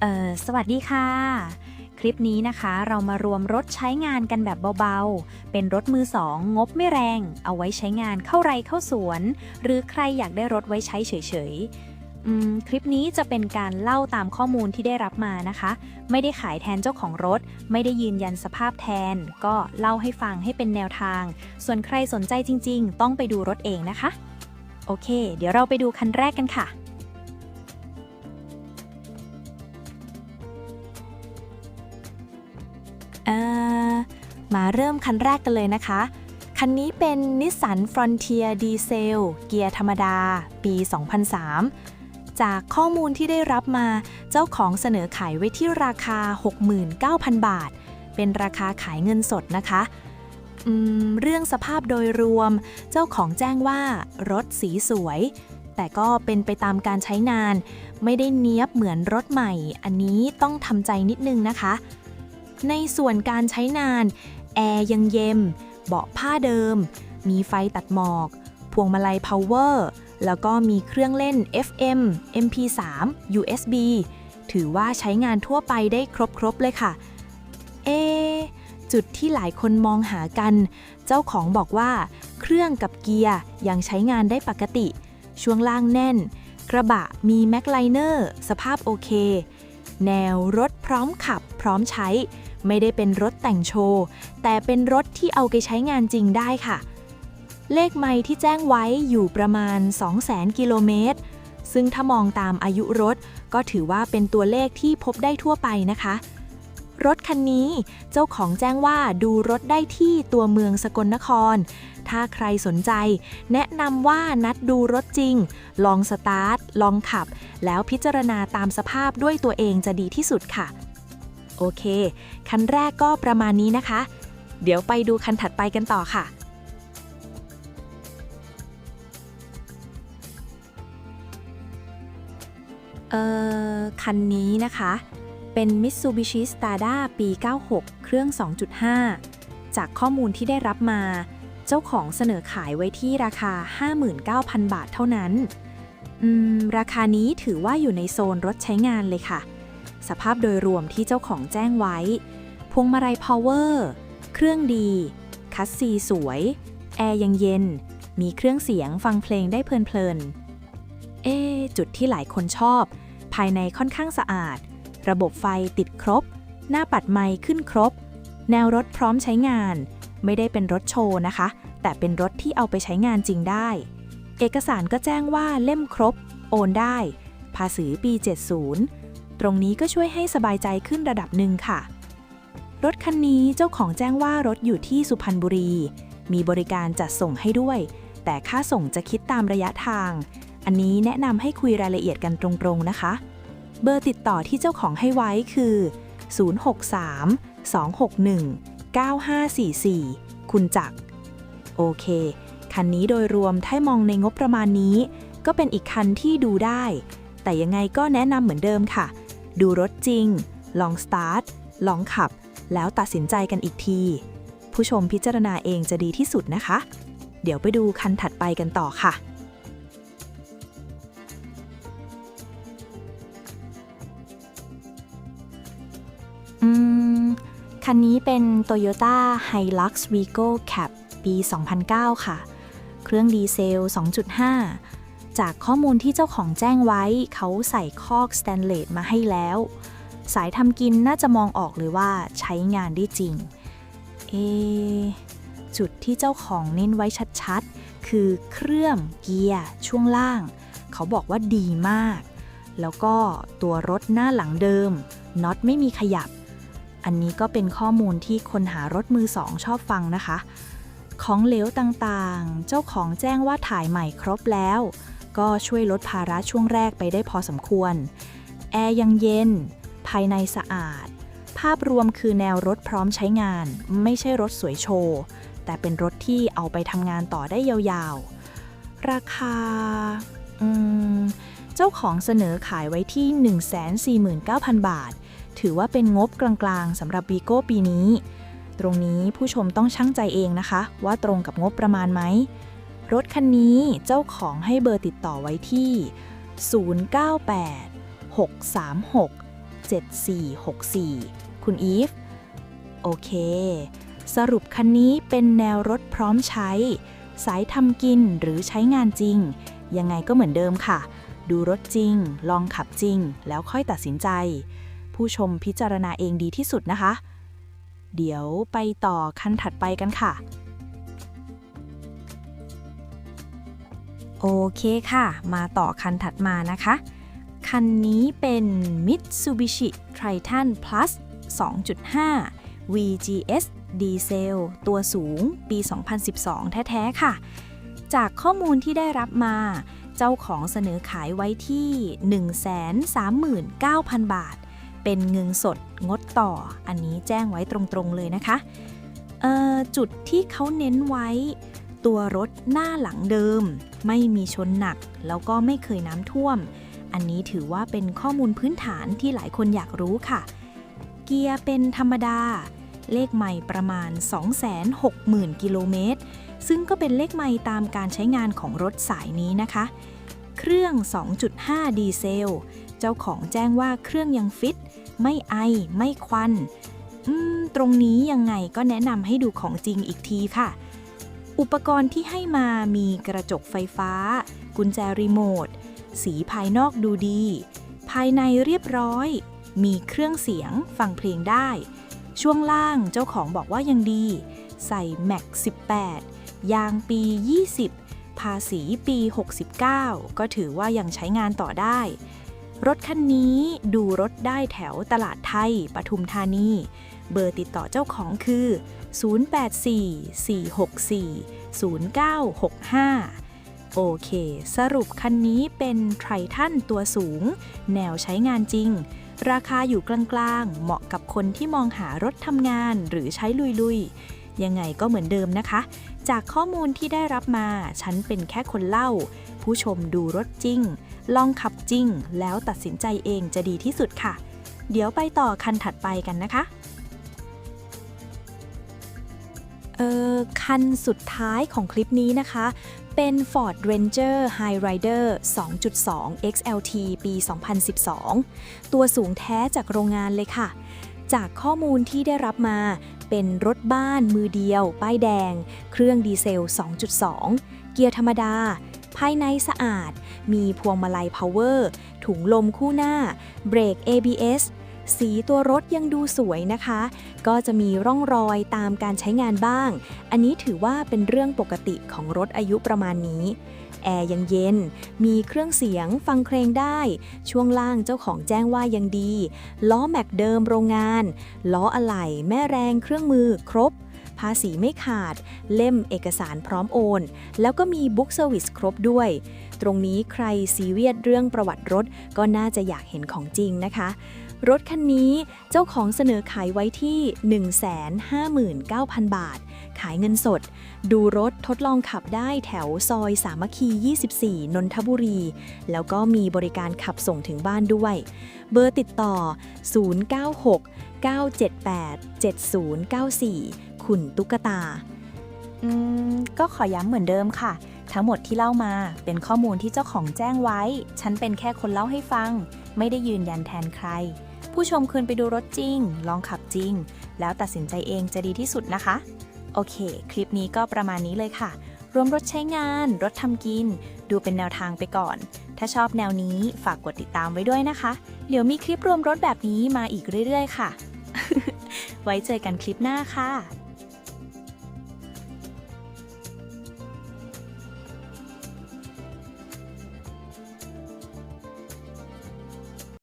เออสวัสดีค่ะ คลิปนี้นะคะเรามารวมรถใช้งานกันแบบเบาๆ เป็นรถมือสองงบไม่แรง เอาไว้ใช้งานเข้าไรเข้าสวน หรือใครอยากได้รถไว้ใช้เฉยๆคลิปนี้จะเป็นการเล่าตามข้อมูลที่ได้รับมานะคะ ไม่ได้ขายแทนเจ้าของรถ ไม่ได้ยืนยันสภาพแทน ก็เล่าให้ฟังให้เป็นแนวทาง ส่วนใครสนใจจริง ๆ ต้องไปดูรถเองนะคะ โอเค เดี๋ยวเราไปดูคันแรกกันค่ะ มาเริ่มคันแรกกันเลยนะคะ คันนี้เป็น Nissan Frontier Diesel เกียร์ธรรมดา ปี 2003 จากข้อมูลที่ได้รับมา เจ้าของเสนอขายไว้ที่ราคา 69,000 บาท เป็นราคาขายเงินสดนะคะเรื่องสภาพโดยรวม เจ้าของแจ้งว่ารถสีสวย แต่ก็เป็นไปตามการใช้งาน ไม่ได้เนี้ยบเหมือนรถใหม่ อันนี้ต้องทำใจนิดนึงนะคะ ในส่วนการใช้งาน แอร์ยังเย็มเบาะผ้าเดิม มีไฟตัดหมอก พวงมาลัย power แล้วก็มีเครื่องเล่น FM MP3 USB ถือว่าใช้งานทั่วไปได้ครบๆเลยค่ะ เอะจุดที่หลายคนมองหากัน เจ้าของบอกว่า เครื่องกับเกียร์ยังใช้งานได้ปกติ ช่วงล่างแน่น กระบะมีแม็กไลเนอร์ สภาพโอเค แนวรถพร้อมขับพร้อมใช้ ไม่ได้เป็นรถแต่งโชว์ แต่เป็นรถที่เอาไปใช้งานจริงได้ค่ะ เลขไม่ที่แจ้งไว้อยู่ประมาณ 200,000 กิโลเมตร ซึ่งถ้ามองตามอายุรถ ก็ถือว่าเป็นตัวเลขที่พบได้ทั่วไปนะคะ รถคันนี้เจ้าของแจ้งว่าดูรถได้ที่ตัวเมืองสกลนคร ถ้าใครสนใจ แนะนำว่านัดดูรถจริง ลองสตาร์ท ลองขับ แล้วพิจารณาตามสภาพด้วยตัวเองจะดีที่สุดค่ะ โอเค คันแรกก็ประมาณนี้นะคะ เดี๋ยวไปดูคันถัดไปกันต่อค่ะ เอ่อ คันนี้นะคะ เป็น Mitsubishi Stada ปี 96 เครื่อง 2.5 จากข้อมูลที่ได้รับมา เจ้าของเสนอขายไว้ที่ราคา 59,000 บาทเท่านั้นอืมราคานี้ถือว่าอยู่ในโซนรถใช้งานเลยค่ะ สภาพโดยรวมที่เจ้าของแจ้งไว้ พวงมาลัยพาวเวอร์ เครื่องดี คัสซีสวย แอร์ยังเย็น มีเครื่องเสียงฟังเพลงได้เพลินๆ เอจุดที่หลายคนชอบ ภายในค่อนข้างสะอาด ระบบไฟติดครบ หน้าปัดไมค์ขึ้นครบ แนวรถพร้อมใช้งาน ไม่ได้เป็นรถโชว์นะคะ แต่เป็นรถที่เอาไปใช้งานจริงได้ เอกสารก็แจ้งว่าเล่มครบ โอนได้ ภาษีปี 70 ตรงนี้ก็ช่วยให้สบายใจขึ้นระดับหนึ่งค่ะ รถคันนี้เจ้าของแจ้งว่ารถอยู่ที่สุพรรณบุรี มีบริการจัดส่งให้ด้วย แต่ค่าส่งจะคิดตามระยะทาง อันนี้แนะนำให้คุยรายละเอียดกันตรงๆนะคะ เบอร์ติดต่อที่เจ้าของให้ไว้คือ 063 261 9544 คุณจักโอเค คันนี้โดยรวมถ้ามองในงบประมาณนี้ ก็เป็นอีกคันที่ดูได้ แต่ยังไงก็แนะนำเหมือนเดิมค่ะ ดูรถจริง ลองสตาร์ท ลองขับ แล้วตัดสินใจกันอีกที ผู้ชมพิจารณาเองจะดีที่สุดนะคะ เดี๋ยวไปดูคันถัดไปกันต่อค่ะ อืม คันนี้เป็น Toyota Hilux Vigo Cab ปี 2009 ค่ะ เครื่องดีเซล 2.5 จากข้อมูลที่เจ้าของแจ้งไว้ เขาใส่คอกสแตนเลสมาให้แล้ว สายทำกินน่าจะมองออกเลยว่าใช้งานได้จริง เอะจุดที่เจ้าของเน้นไว้ชัดๆ คือเครื่องเกียร์ช่วงล่าง เขาบอกว่าดีมาก แล้วก็ตัวรถหน้าหลังเดิมน็อตไม่มีขยับ อันนี้ก็เป็นข้อมูลที่คนหารถมือสองชอบฟังนะคะของเหลวต่างๆ เจ้าของแจ้งว่าถ่ายใหม่ครบแล้ว ก็ช่วยลดภาระช่วงแรกไปได้พอสมควร แอร์ยังเย็น ภายในสะอาด ภาพรวมคือแนวรถพร้อมใช้งาน ไม่ใช่รถสวยโชว์ แต่เป็นรถที่เอาไปทำงานต่อได้ยาวๆ ราคา อืม เจ้าของเสนอขายไว้ที่ 149,000 บาท ถือว่าเป็นงบกลางๆสำหรับวีโก้ปีนี้ ตรงนี้ผู้ชมต้องชั่งใจเองนะคะ ว่าตรงกับงบประมาณไหม รถคันนี้เจ้าของให้เบอร์ติดต่อไว้ที่ 098 636 7464 คุณอีฟ โอเค สรุปคันนี้เป็นแนวรถพร้อมใช้ สายทำกินหรือใช้งานจริง ยังไงก็เหมือนเดิมค่ะ ดูรถจริง ลองขับจริง แล้วค่อยตัดสินใจ ผู้ชมพิจารณาเองดีที่สุดนะคะ เดี๋ยวไปต่อคันถัดไปกันค่ะ โอเคค่ะ มาต่อคันถัดมานะคะ คันนี้เป็น Mitsubishi Triton Plus 2.5 VGS ดีเซล ตัวสูง ปี 2012 แท้ ๆ ค่ะ จากข้อมูลที่ได้รับมา เจ้าของเสนอขายไว้ที่ 139,000 บาท เป็นเงินสดงดต่อ อันนี้แจ้งไว้ตรงๆ เลยนะคะเออจุดที่เขาเน้นไว้ ตัวรถหน้าหลังเดิม ไม่มีชนหนัก แล้วก็ไม่เคยน้ำท่วม อันนี้ถือว่าเป็นข้อมูลพื้นฐานที่หลายคนอยากรู้ค่ะ เกียร์เป็นธรรมดา เลขใหม่ประมาณ 260,000 กิโลเมตร ซึ่งก็เป็นเลขใหม่ตามการใช้งานของรถสายนี้นะคะ เครื่อง 2.5 ดีเซล เจ้าของแจ้งว่าเครื่องยังฟิต ไม่ไอ ไม่ควันอืมตรงนี้ยังไงก็แนะนำให้ดูของจริงอีกทีค่ะ อุปกรณ์ที่ให้มามีกระจกไฟฟ้า กุญแจรีโมท สีภายนอกดูดี ภายในเรียบร้อย มีเครื่องเสียงฟังเพลงได้ ช่วงล่างเจ้าของบอกว่ายังดี ใส่แม็ก18 ยางปี 20 ภาษีปี 69 ก็ถือว่ายังใช้งานต่อได้ รถคันนี้ดูรถได้แถวตลาดไทยปทุมธานี เบอร์ติดต่อเจ้าของคือ 0844640965 โอเค สรุปคันนี้เป็นไททันตัวสูง แนวใช้งานจริง ราคาอยู่กลางๆ เหมาะกับคนที่มองหารถทำงานหรือใช้ลุยๆ ยังไงก็เหมือนเดิมนะคะ จากข้อมูลที่ได้รับมา ฉันเป็นแค่คนเล่า ผู้ชมดูรถจริง ลองขับจริง แล้วตัดสินใจเองจะดีที่สุดค่ะ เดี๋ยวไปต่อคันถัดไปกันนะคะ เออคันสุดท้ายของคลิปนี้นะคะ เป็น Ford Ranger High Rider 2.2 XLT ปี 2012 ตัวสูงแท้จากโรงงานเลยค่ะ จากข้อมูลที่ได้รับมาเป็นรถบ้านมือเดียว ป้ายแดง เครื่องดีเซล 2.2 เกียร์ธรรมดา ภายในสะอาด มีพวงมาลัย Power ถุงลมคู่หน้า เบรก ABS สีตัวรถยังดูสวยนะคะ ก็จะมีร่องรอยตามการใช้งานบ้าง อันนี้ถือว่าเป็นเรื่องปกติของรถอายุประมาณนี้ แอร์ยังเย็น มีเครื่องเสียงฟังเพลงได้ ช่วงล่างเจ้าของแจ้งว่ายังดี ล้อแม็กเดิมโรงงาน ล้ออะไหล่แม่แรงเครื่องมือครบภาษีไม่ขาด เล่มเอกสารพร้อมโอน แล้วก็มีบุ๊กเซอร์วิสครบด้วย ตรงนี้ใครซีเรียสเรื่องประวัติรถ ก็น่าจะอยากเห็นของจริงนะคะ รถคันนี้เจ้าของเสนอขายไว้ที่ 159,000 บาท ขายเงินสด ดูรถทดลองขับได้แถวซอยสามัคคี 24 นนทบุรี แล้วก็มีบริการขับส่งถึงบ้านด้วย เบอร์ติดต่อ 096 978 7094 คุณตุ๊กตา อืม ก็ขอย้ำเหมือนเดิมค่ะ ทั้งหมดที่เล่ามาเป็นข้อมูลที่เจ้าของแจ้งไว้ ฉันเป็นแค่คนเล่าให้ฟัง ไม่ได้ยืนยันแทนใคร ผู้ชมควรไปดูรถจริง ลองขับจริง แล้วตัดสินใจเองจะดีที่สุดนะคะ โอเค คลิปนี้ก็ประมาณนี้เลยค่ะ รวมรถใช้งาน รถทำกิน ดูเป็นแนวทางไปก่อน ถ้าชอบแนวนี้ฝากกดติดตามไว้ด้วยนะคะ เดี๋ยวมีคลิปรวมรถแบบนี้มาอีกเรื่อย ๆ ค่ะ ไว้เจอกันคลิปหน้าค่ะ